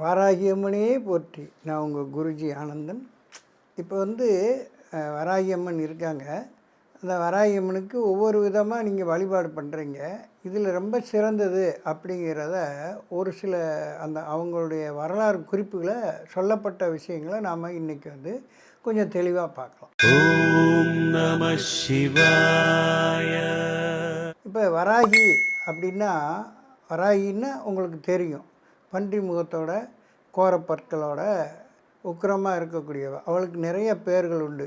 வாராகியம்மனே போற்றி. நான் உங்கள் குருஜி ஆனந்தன். இப்போ வந்து வராகியம்மன் இருக்காங்க. அந்த வராகியம்மனுக்கு ஒவ்வொரு விதமாக நீங்கள் வழிபாடு பண்ணுறீங்க இதில் ரொம்ப சிறந்தது அப்படிங்கிறத ஒரு சில அந்த அவங்களுடைய வரலாறு குறிப்புகளை சொல்லப்பட்ட விஷயங்களை நாம் இன்றைக்கி வந்து கொஞ்சம் தெளிவாக பார்க்கலாம். நம சிவாய. இப்போ வராகி அப்படின்னா வராகின்னா உங்களுக்கு தெரியும். பன்றி முகத்தோட கோரப்பற்களோட உக்கிரமாக இருக்கக்கூடியவ. அவளுக்கு நிறைய பேர்கள் உண்டு.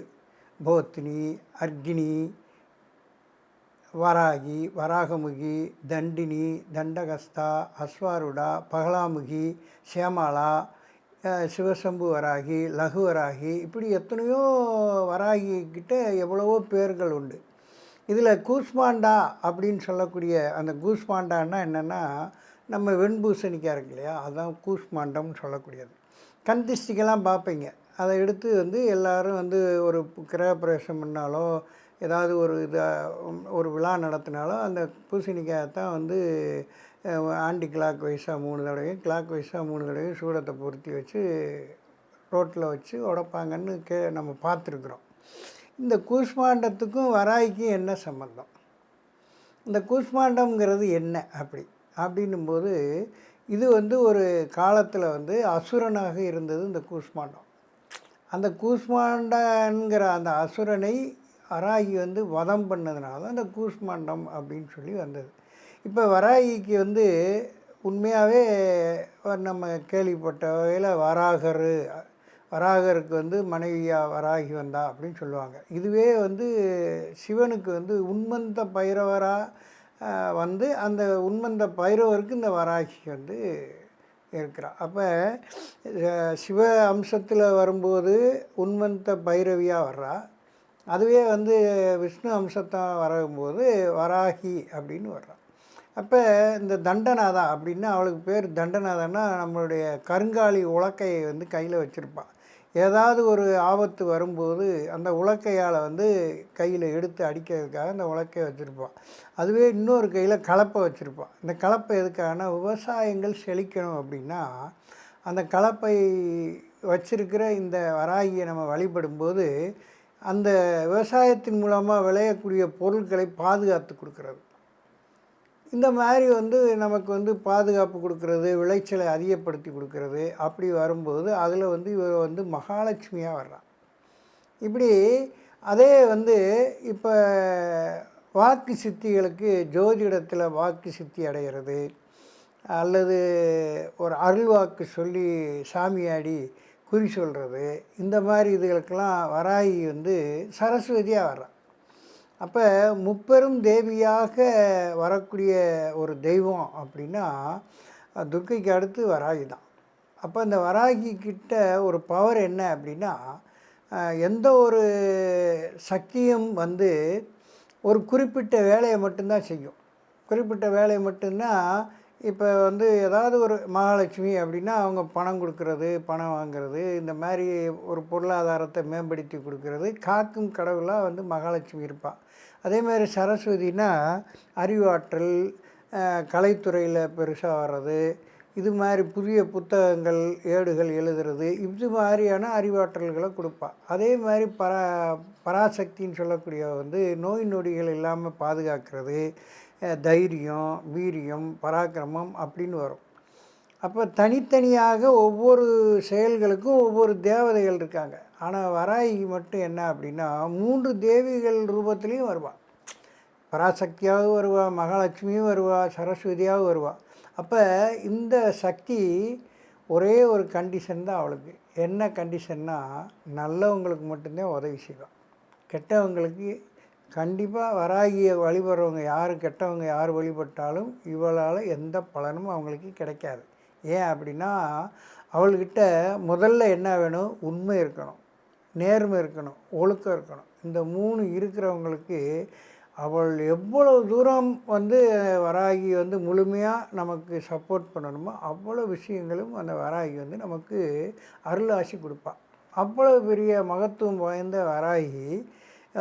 போத்தினி அர்கினி வராகி வராகமுகி தண்டினி தண்டகஸ்தா அஸ்வாருடா பகலாமுகி சேமாலா சிவசம்பு வராகி லகு வராகி இப்படி எத்தனையோ வராகி கிட்ட எவ்வளவோ பேர்கள் உண்டு. இதில் கூஸ்மாண்டா அப்படின்னு சொல்லக்கூடிய அந்த கூஸ்மாண்டான்னா என்னென்னா நம்ம வெண்பூசணிக்காய் இருக்கு இல்லையா அதுதான் கூஷ்மாண்டம்னு சொல்லக்கூடியது. கண் திஷ்டிக்கெல்லாம் பார்ப்பீங்க. அதை எடுத்து வந்து எல்லாரும் வந்து ஒரு கிரகப்பிரவேசம் பண்ணாலோ ஏதாவது ஒரு இதாக ஒரு விழா நடத்தினாலோ அந்த பூசணிக்காயை தான் வந்து ஆண்டி கிளாக் வைஸாக மூணு தடவையும் கிளாக் வைஸாக மூணு தடவையும் சூடத்தை பொருத்தி வச்சு ரோட்டில் வச்சு உடைப்பாங்கன்னு கே நம்ம பார்த்துருக்குறோம். இந்த கூஷ்மாண்டத்துக்கும் வராய்க்கும் என்ன சம்மந்தம் இந்த கூஷ்மாண்டம்ங்கிறது என்ன அப்படி? அப்படின்னும்போது இது வந்து ஒரு காலத்தில் வந்து அசுரனாக இருந்தது இந்த கூஷ்மாண்டம். அந்த கூஷ்மாண்டங்கிற அந்த அசுரனை வராகி வந்து வதம் பண்ணதுனால தான் அந்த கூஷ்மாண்டம் அப்படின்னு சொல்லி வந்தது. இப்போ வராகிக்கு வந்து உண்மையாகவே நம்ம கேள்விப்பட்ட வகையில் வராகர் வராகருக்கு வந்து மனைவியாக வராகி வந்தா அப்படின்னு சொல்லுவாங்க. இதுவே வந்து சிவனுக்கு வந்து உண்மந்த பைரவராக வந்து அந்த உண்மந்த பைரவருக்கு இந்த வராகி வந்து இருக்கிறா அப்போ சிவ அம்சத்தில் வரும்போது உண்மந்த பைரவியாக வர்றா. அதுவே வந்து விஷ்ணு அம்சத்தான் வரும்போது வராகி அப்படின்னு வர்றான் அப்போ இந்த தண்டநாதா அப்படின்னா அவளுக்கு பேர் தண்டநாதன்னா நம்மளுடைய கருங்காலி உலக்கையை வந்து கையில் வச்சுருப்பாள் ஏதாவது ஒரு ஆபத்து வரும்போது அந்த உலக்கையால் வந்து கையில் எடுத்து அடிக்கிறதுக்காக அந்த உலக்கையை வச்சுருப்பான். அதுவே இன்னொரு கையில் கலப்பை வச்சுருப்பான். இந்த கலப்பை எதுக்கான விவசாயங்கள் செழிக்கணும் அப்படின்னா அந்த கலப்பை வச்சிருக்கிற இந்த வராகியை நம்ம வழிபடும்போது அந்த விவசாயத்தின் மூலமாக விளையக்கூடிய பொருட்களை பாதுகாத்து கொடுக்குறது. இந்த மாதிரி வந்து நமக்கு வந்து பாதுகாப்பு கொடுக்கறது விளைச்சலை அதிகப்படுத்தி கொடுக்கறது அப்படி வரும்போது அதில் வந்து இவர் வந்து மகாலட்சுமியாக வர்றான் இப்படி அதே வந்து இப்போ வாக்கு சித்திகளுக்கு ஜோதிடத்தில் வாக்கு சித்தி அடைகிறது அல்லது ஒரு அருள் வாக்கு சொல்லி சாமியாடி குறி சொல்கிறது இந்த மாதிரி இதுகளுக்கெல்லாம் வராகி வந்து சரஸ்வதியாக வர்றான் அப்போ முப்பெரும் தேவியாக வரக்கூடிய ஒரு தெய்வம் அப்படின்னா துர்க்கைக்கு அடுத்து வராகி தான். அப்போ இந்த வராகி கிட்ட ஒரு பவர் என்ன அப்படின்னா எந்த ஒரு சக்தியும் வந்து ஒரு குறிப்பிட்ட வேலையை மட்டும்தான் செய்யும். குறிப்பிட்ட வேலையை மட்டும்தான் இப்போ வந்து ஏதாவது ஒரு மகாலட்சுமி அப்படின்னா அவங்க பணம் கொடுக்கறது பணம் வாங்குறது இந்த மாதிரி ஒரு பொருளாதாரத்தை மேம்படுத்தி கொடுக்கறது காக்கும் கடவுளாக வந்து மகாலட்சுமி இருப்பாள் அதே மாதிரி சரஸ்வதினா அறிவாற்றல் கலைத்துறையில் பெருசாக வர்றது இது மாதிரி புதிய புத்தகங்கள் ஏடுகள் எழுதுறது இது மாதிரியான அறிவாற்றல்களை கொடுப்பா. அதே மாதிரி பரா பராசக்தின்னு சொல்லக்கூடிய வந்து நோய் நொடிகள் இல்லாமல் பாதுகாக்கிறது தைரியம் வீரியம் பராக்கிரமம் அப்படின்னு வரும். அப்போ தனித்தனியாக ஒவ்வொரு செயல்களுக்கும் ஒவ்வொரு தேவதைகள் இருக்காங்க. ஆனால் வராகி மட்டும் என்ன அப்படின்னா மூன்று தேவிகள் ரூபத்துலேயும் வருவாள் பராசக்தியாகவும் வருவாள் மகாலட்சுமியும் வருவாள் சரஸ்வதியாகவும் வருவாள் அப்போ இந்த சக்தி ஒரே ஒரு கண்டிஷன் தான் அவளுக்கு. என்ன கண்டிஷன்னா நல்லவங்களுக்கு மட்டும்தான் உதவி செய்வாள் கெட்டவங்களுக்கு கண்டிப்பாக வராகிய வழிபடுறவங்க யார் கெட்டவங்க யார் வழிபட்டாலும் இவளால் எந்த பலனும் அவங்களுக்கு கிடைக்காது. ஏன் அப்படின்னா அவள்கிட்ட முதல்ல என்ன வேணும்? உண்மை இருக்கணும் நேர்மை இருக்கணும் ஒழுக்கம் இருக்கணும். இந்த மூணு இருக்கிறவங்களுக்கு அவள் எவ்வளவு தூரம் வந்து வராகி வந்து முழுமையாக நமக்கு சப்போர்ட் பண்ணணுமோ அவ்வளோ விஷயங்களும் அந்த வராகி வந்து நமக்கு அருளாசி கொடுப்பாள் அவ்வளோ பெரிய மகத்துவம் வாய்ந்த வராகி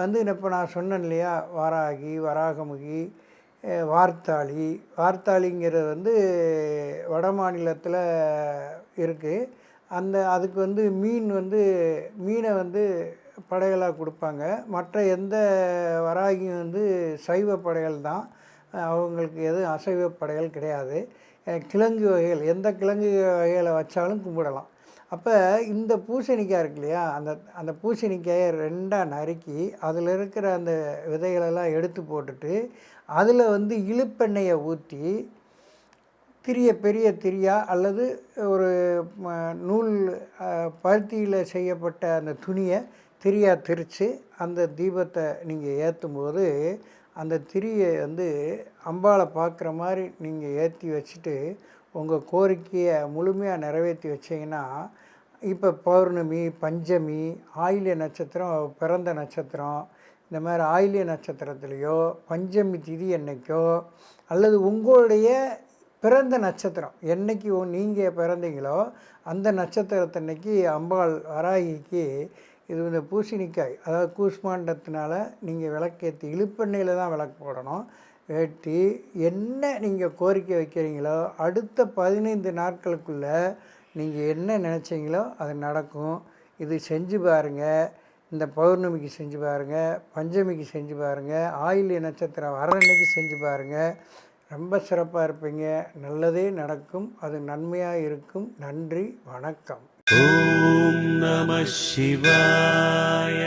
வந்து இப்போ நான் சொன்னேன் இல்லையா வராகி வராகமுகி வார்த்தாளி. வார்த்தாளிங்கிறது வந்து வட மாநிலத்தில் இருக்குது அந்த அதுக்கு வந்து மீன் வந்து மீனை வந்து படையலாக கொடுப்பாங்க. மற்ற எந்த வராகியும் வந்து சைவ படையல் தான். அவங்களுக்கு எதுவும் அசைவ படையல் கிடையாது. கிழங்கு வகைகள் எந்த கிழங்கு வகைகளை வச்சாலும் கும்பிடலாம். அப்போ இந்த பூசணிக்காய் இருக்கு இல்லையா? அந்த அந்த பூசணிக்காயை ரெண்டாக நறுக்கி அதில் இருக்கிற அந்த விதைகளெல்லாம் எடுத்து போட்டுட்டு அதில் வந்து இழுப்பெண்ணெயை ஊற்றி திரிய பெரிய திரியா அல்லது ஒரு நூல் பருத்தியில் செய்யப்பட்ட அந்த துணியை திரியா திரித்து அந்த தீபத்தை நீங்கள் ஏற்றும் போது அந்த திரியை வந்து அம்பாளை பார்க்குற மாதிரி நீங்கள் ஏற்றி வச்சுட்டு உங்கள் கோரிக்கையை முழுமையாக நிறைவேற்றி வச்சீங்கன்னா இப்போ பௌர்ணமி பஞ்சமி ஆயில்ய நட்சத்திரம் பிறந்த நட்சத்திரம் இந்த மாதிரி ஆயில்ய நட்சத்திரத்துலேயோ பஞ்சமி திதி என்றைக்கோ அல்லது உங்களுடைய பிறந்த நட்சத்திரம் என்னைக்கு நீங்கள் பிறந்தீங்களோ அந்த நட்சத்திரத்தன்னைக்கு அம்பாள் வராகிக்கு இது இந்த பூசணிக்காய் அதாவது கூஷ்மாண்டத்தினால நீங்கள் விளக்கேற்றி இழுப்பெண்ணையில் தான் விளக்கு போடணும். வேட்டி என்ன நீங்கள் கோரிக்கை வைக்கிறீங்களோ அடுத்த பதினைந்து நாட்களுக்குள்ளே நீங்கள் என்ன நினச்சிங்களோ அது நடக்கும். இது செஞ்சு பாருங்கள் இந்த பௌர்ணமிக்கு செஞ்சு பாருங்கள் பஞ்சமிக்கு செஞ்சு பாருங்கள் ஆயிலி நட்சத்திரம் வர செஞ்சு பாருங்கள் ரொம்ப சிறப்பாக இருப்பீங்க. நல்லதே நடக்கும். அது நன்மையாக இருக்கும். நன்றி. வணக்கம். ஓம் நம சிவாய.